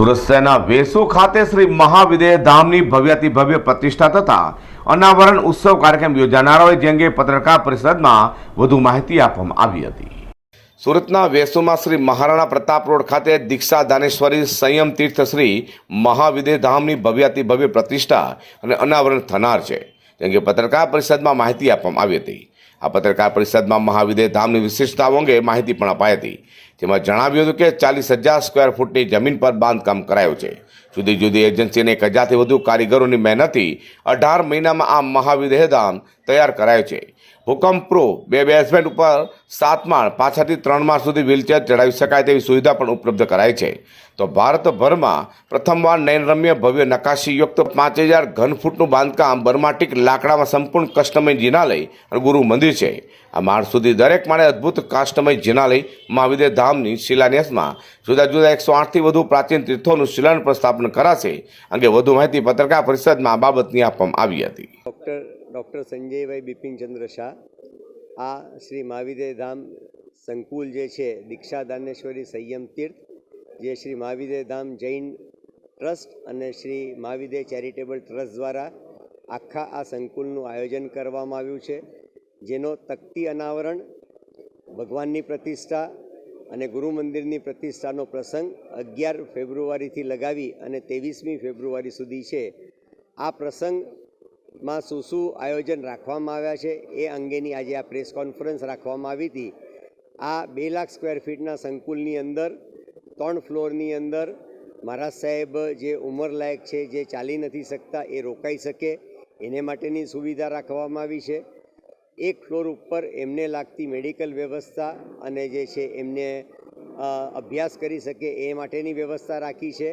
સુરત શહેરના વેસુ ખાતે શ્રી મહાવિદેય ધામની ભવ્યાતિ ભવ્ય પ્રતિષ્ઠા તથા અનાવરણ ઉત્સવ કાર્યક્રમ યોજાનાર હોય, જે અંગે પત્રકાર પરિષદમાં વધુ માહિતી આપવામાં આવી હતી. સુરતના વેસુમાં શ્રી મહારાણા પ્રતાપ રોડ ખાતે દીક્ષા દાનેશ્વરી સંયમ તીર્થ શ્રી મહાવિદેય ધામની ભવ્યાતિ ભવ્ય પ્રતિષ્ઠા અને અનાવરણ થનાર છે, જે અંગે પત્રકાર પરિષદમાં માહિતી આપવામાં આવી હતી. આ પત્રકાર પરિષદમાં મહાવિદેય ધામની વિશિષ્ટતાઓ અંગે માહિતી પણ અપાઈ હતી. તેમાં જણાવ્યું હતું કે ચાલીસ હજાર સ્ક્વેર ફૂટની જમીન પર બાંધકામ કરાયું છે. જુદી જુદી એજન્સીને એક હજારથી વધુ કારીગરોની મહેનતથી અઢાર મહિનામાં આ મહાવિદેહધામ તૈયાર કરાયું છે. ભૂકંપ પ્રૂફ બે બેઝમેન્ટ ઉપર સાત માળ, પાછળથી ત્રણ માળ સુધી વ્હીલચેર ચડાવી શકાય તેવી સુવિધા પણ ઉપલબ્ધ કરાઈ છે. તો ભારતભરમાં પ્રથમવાર નયનરમ્ય ભવ્ય નકાશીયુક્ત પાંચ હજાર ઘન ફૂટનું બાંધકામ બર્માટિક લાકડામાં સંપૂર્ણ કસ્ટમય જિનાલય અને ગુરુ મંદિર છે. આ માળ સુધી દરેક માળે અદ્ભુત કાસ્ટમય જિનાલય મહાવિદ્ય ધામની શિલાન્યાસમાં જુદા જુદા એકસો આઠથી વધુ પ્રાચીન તીર્થોનું શિલાન પ્રસ્થાપન કરાશે, અંગે વધુ માહિતી પત્રકાર પરિષદમાં આ બાબતની આપવામાં આવી હતી. ડૉક્ટર ડૉક્ટર સંજયભાઈ બિપિનચંદ્ર શાહ, આ શ્રી મહાવીર ધામ સંકુલ જે છે દીક્ષા દાનેશ્વરી સંયમ તીર્થ, જે શ્રી મહાવીર ધામ જૈન ટ્રસ્ટ અને શ્રી મહાવીર ચેરિટેબલ ટ્રસ્ટ દ્વારા આખા આ સંકુલનું આયોજન કરવામાં આવ્યું છે, જેનો તકતી અનાવરણ ભગવાનની પ્રતિષ્ઠા અને ગુરુ મંદિરની પ્રતિષ્ઠાનો પ્રસંગ અગિયાર ફેબ્રુઆરીથી લગાવી અને ત્રેવીસમી ફેબ્રુઆરી સુધી છે. આ પ્રસંગમાં શું શું આયોજન રાખવામાં આવ્યા છે એ અંગેની આજે આ પ્રેસ કોન્ફરન્સ રાખવામાં આવી હતી. આ બે લાખ સ્ક્વેર ફીટના સંકુલની અંદર, ત્રણ ફ્લોરની અંદર મહારાજ સાહેબ જે ઉંમરલાયક છે, જે ચાલી નથી શકતા એ રોકાઈ શકે. એને માટેની સુવિધા રાખવામાં આવી છે. એક ફ્લોર ઉપર એમને લાગતી મેડિકલ વ્યવસ્થા અને જે છે એમને અભ્યાસ કરી શકે એ માટેની વ્યવસ્થા રાખી છે.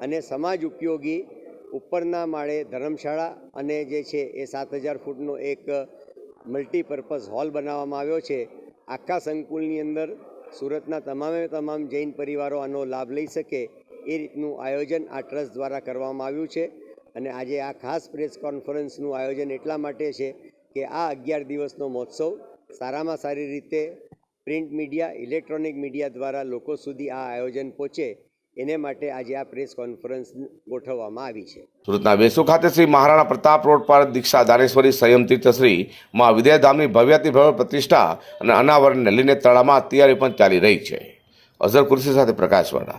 અને સમાજ ઉપયોગી ઉપરના માળે ધર્મશાળા અને જે છે એ સાત હજાર ફૂટનો એક મલ્ટીપર્પઝ હોલ બનાવવામાં આવ્યો છે. આખા સંકુલની અંદર સુરતના તમામે તમામ જૈન પરિવારો આનો લાભ લઈ શકે એ રીતનું આયોજન આ ટ્રસ્ટ દ્વારા કરવામાં આવ્યું છે. અને આજે આ ખાસ પ્રેસ કોન્ફરન્સનું આયોજન એટલા માટે છે કે આ અગિયાર દિવસનો મહોત્સવ સારામાં સારી રીતે પ્રિન્ટ મીડિયા, ઇલેક્ટ્રોનિક મીડિયા દ્વારા લોકો સુધી આ આયોજન પહોંચે એને માટે આજે આ પ્રેસ કોન્ફરન્સ ગોઠવવામાં આવી છે. સુરતના વેસુ ખાતે શ્રી મહારાણા પ્રતાપ રોડ પર દીક્ષા દાનેશ્વરી સંયમ તીર્થશ્રી મા વિદ્યાધામની ભવ્યાતિ ભવ્ય પ્રતિષ્ઠા અને અનાવરણને લઈને તળામાં તૈયારી પણ ચાલી રહી છે. અઝર કુર્સી સાથે પ્રકાશવાળા